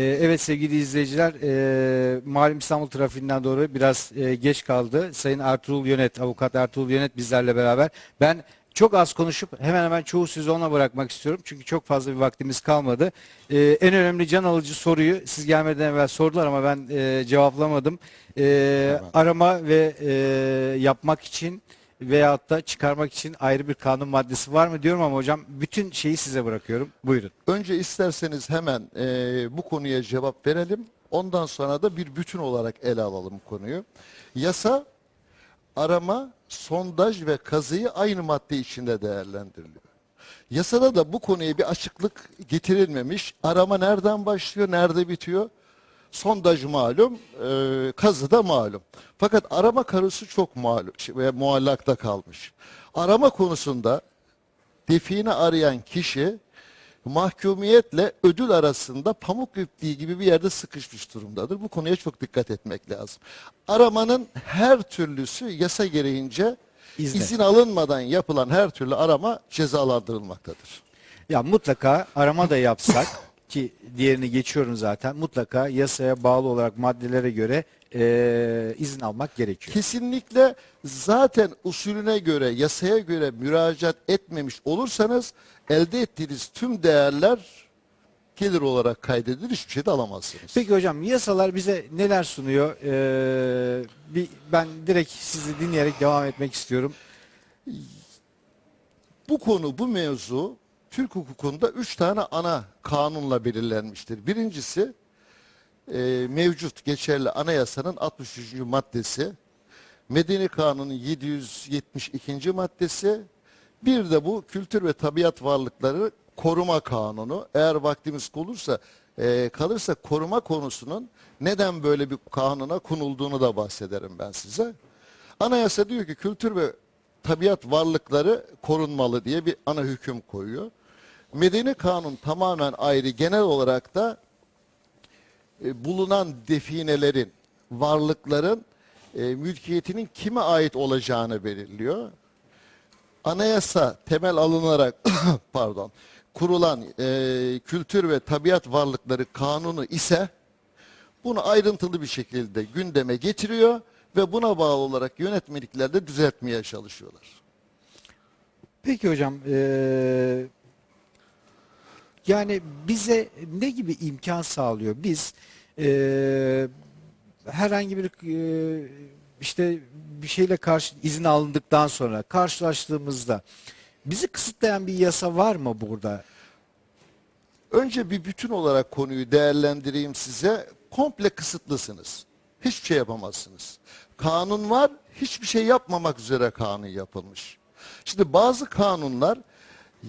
Ee, evet sevgili izleyiciler, e, malum İstanbul trafiğinden doğru biraz e, geç kaldı. Sayın Ertuğrul Yönet, avukat Ertuğrul Yönet bizlerle beraber. Ben çok az konuşup hemen hemen çoğu sözü ona bırakmak istiyorum. Çünkü çok fazla bir vaktimiz kalmadı. Ee, en önemli can alıcı soruyu siz gelmeden evvel sordular ama ben e, cevaplamadım. Ee, arama ve e, yapmak için veyahut da çıkarmak için ayrı bir kanun maddesi var mı diyorum ama hocam bütün şeyi size bırakıyorum. Buyurun. Önce isterseniz hemen e, bu konuya cevap verelim. Ondan sonra da bir bütün olarak ele alalım konuyu. Yasa arama, sondaj ve kazıyı aynı madde içinde değerlendiriliyor. Yasada da bu konuya bir açıklık getirilmemiş. Arama nereden başlıyor, nerede bitiyor? Sondaj malum, e, kazı da malum. Fakat arama karısı çok malum ve muallakta kalmış. Arama konusunda define arayan kişi mahkumiyetle ödül arasında pamuk ipliği gibi bir yerde sıkışmış durumdadır. Bu konuya çok dikkat etmek lazım. Aramanın her türlüsü yasa gereğince İzne. izin alınmadan yapılan her türlü arama cezalandırılmaktadır. Ya mutlaka arama da yapsak ki diğerini geçiyorum zaten mutlaka yasaya bağlı olarak maddelere göre eee, izin almak gerekiyor. Kesinlikle zaten usulüne göre, yasaya göre müracaat etmemiş olursanız elde ettiğiniz tüm değerler gelir olarak kaydedilir, hiçbir şey de alamazsınız. Peki hocam yasalar bize neler sunuyor? Eee, bir ben direkt sizi dinleyerek devam etmek istiyorum. Bu konu, bu mevzu Türk hukukunda üç tane ana kanunla belirlenmiştir. Birincisi e, mevcut geçerli anayasanın 63. maddesi, Medeni Kanun'un 772. maddesi, bir de bu kültür ve tabiat varlıkları koruma kanunu. Eğer vaktimiz olursa e, kalırsa koruma konusunun neden böyle bir kanuna konulduğunu da bahsederim ben size. Anayasa diyor ki kültür ve tabiat varlıkları korunmalı diye bir ana hüküm koyuyor. Medeni kanun tamamen ayrı. Genel olarak da e, bulunan definelerin, varlıkların e, mülkiyetinin kime ait olacağını belirliyor. Anayasa temel alınarak pardon kurulan e, kültür ve tabiat varlıkları kanunu ise bunu ayrıntılı bir şekilde gündeme getiriyor ve buna bağlı olarak yönetmelikler de düzeltmeye çalışıyorlar. Peki hocam eee, yani bize ne gibi imkan sağlıyor? Biz eee, herhangi bir eee, işte bir şeyle karşı izin alındıktan sonra karşılaştığımızda bizi kısıtlayan bir yasa var mı burada? Önce bir bütün olarak konuyu değerlendireyim size. Komple kısıtlısınız. Hiçbir şey yapamazsınız. Kanun var, hiçbir şey yapmamak üzere kanun yapılmış. Şimdi bazı kanunlar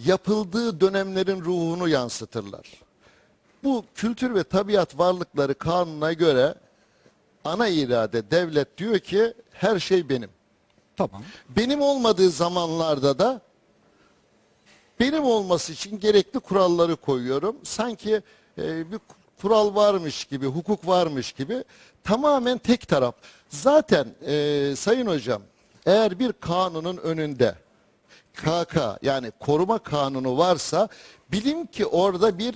yapıldığı dönemlerin ruhunu yansıtırlar. Bu kültür ve tabiat varlıkları kanuna göre ana irade devlet diyor ki her şey benim. Tamam. Benim olmadığı zamanlarda da benim olması için gerekli kuralları koyuyorum. Sanki e, bir kural varmış gibi, hukuk varmış gibi tamamen tek taraf. Zaten e, Sayın Hocam eğer bir kanunun önünde KK yani koruma kanunu varsa bilim ki orada bir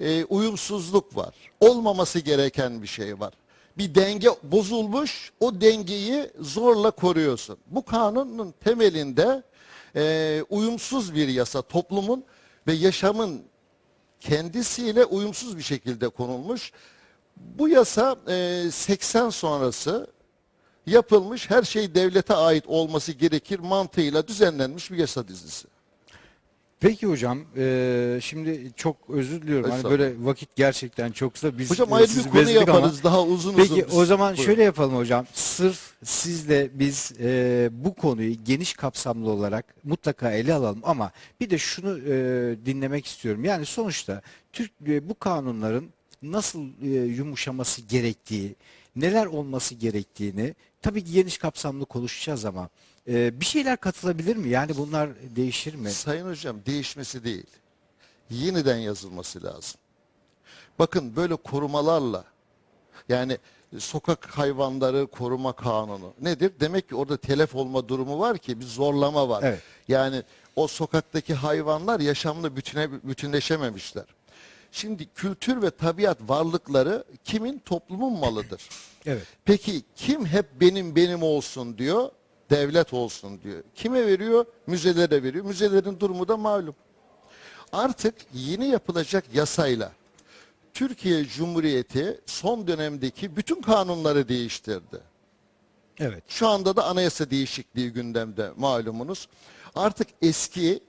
e, uyumsuzluk var. Olmaması gereken bir şey var. Bir denge bozulmuş, o dengeyi zorla koruyorsun. Bu kanunun temelinde e, uyumsuz bir yasa toplumun ve yaşamın kendisiyle uyumsuz bir şekilde konulmuş. Bu yasa e, 80 sonrası yapılmış her şey devlete ait olması gerekir mantığıyla düzenlenmiş bir yasa dizisi. Peki hocam eee, şimdi çok özür diliyorum. Hani böyle vakit gerçekten çok kısa. Biz Hocam e, ayrı bir konu bezdirdik ama- yaparız daha uzun Peki uzun. o zaman Buyurun. şöyle yapalım hocam. Sırf sizle biz e, bu konuyu geniş kapsamlı olarak mutlaka ele alalım ama bir de şunu e, dinlemek istiyorum. Yani sonuçta Türk e, bu kanunların nasıl e, yumuşaması gerektiği, neler olması gerektiğini tabii ki geniş kapsamlı konuşacağız ama e, bir şeyler katılabilir mi? Yani bunlar değişir mi? Sayın hocam değişmesi değil. Yeniden yazılması lazım. Bakın böyle korumalarla yani sokak hayvanları koruma kanunu nedir? Demek ki orada telef olma durumu var ki bir zorlama var. Evet. Yani o sokaktaki hayvanlar yaşamla bütüne, bütünleşememişler. Şimdi kültür ve tabiat varlıkları kimin? Toplumun malıdır. Evet. Peki kim hep benim benim olsun diyor? Devlet olsun diyor. Kime veriyor? Müzelere veriyor. Müzelerin durumu da malum. Artık yeni yapılacak yasayla Türkiye Cumhuriyeti son dönemdeki bütün kanunları değiştirdi. Evet. Şu anda da anayasa değişikliği gündemde malumunuz. Artık eski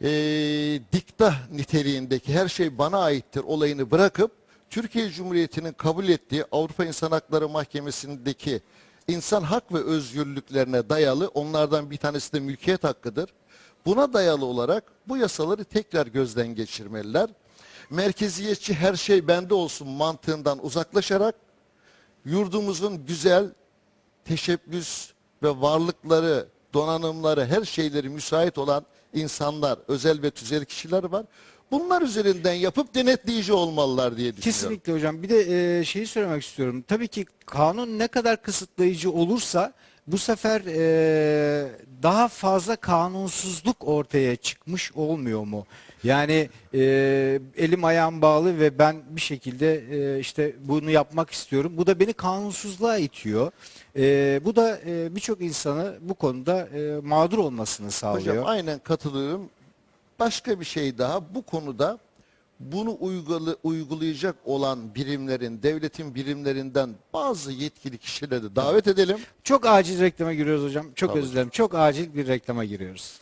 eee dikta niteliğindeki her şey bana aittir olayını bırakıp Türkiye Cumhuriyeti'nin kabul ettiği Avrupa İnsan Hakları Mahkemesi'ndeki insan hak ve özgürlüklerine dayalı onlardan bir tanesi de mülkiyet hakkıdır. Buna dayalı olarak bu yasaları tekrar gözden geçirmeliler. Merkeziyetçi her şey bende olsun mantığından uzaklaşarak yurdumuzun güzel teşebbüs ve varlıkları, donanımları, her şeyleri müsait olan insanlar, özel ve tüzel kişiler var. Bunlar üzerinden yapıp denetleyici olmalılar diye düşünüyorum. Kesinlikle hocam. Bir de e, şeyi söylemek istiyorum. Tabii ki kanun ne kadar kısıtlayıcı olursa bu sefer e, daha fazla kanunsuzluk ortaya çıkmış olmuyor mu? Yani e, elim ayağım bağlı ve ben bir şekilde e, işte bunu yapmak istiyorum. Bu da beni kanunsuzluğa itiyor. E, bu da e, birçok insanı bu konuda e, mağdur olmasını sağlıyor. Hocam aynen katılıyorum. Başka bir şey daha bu konuda bunu uygula- uygulayacak olan birimlerin, devletin birimlerinden bazı yetkili kişileri davet edelim. Çok acil reklama giriyoruz hocam. Çok Tabii. özür dilerim. Çok acil bir reklama giriyoruz.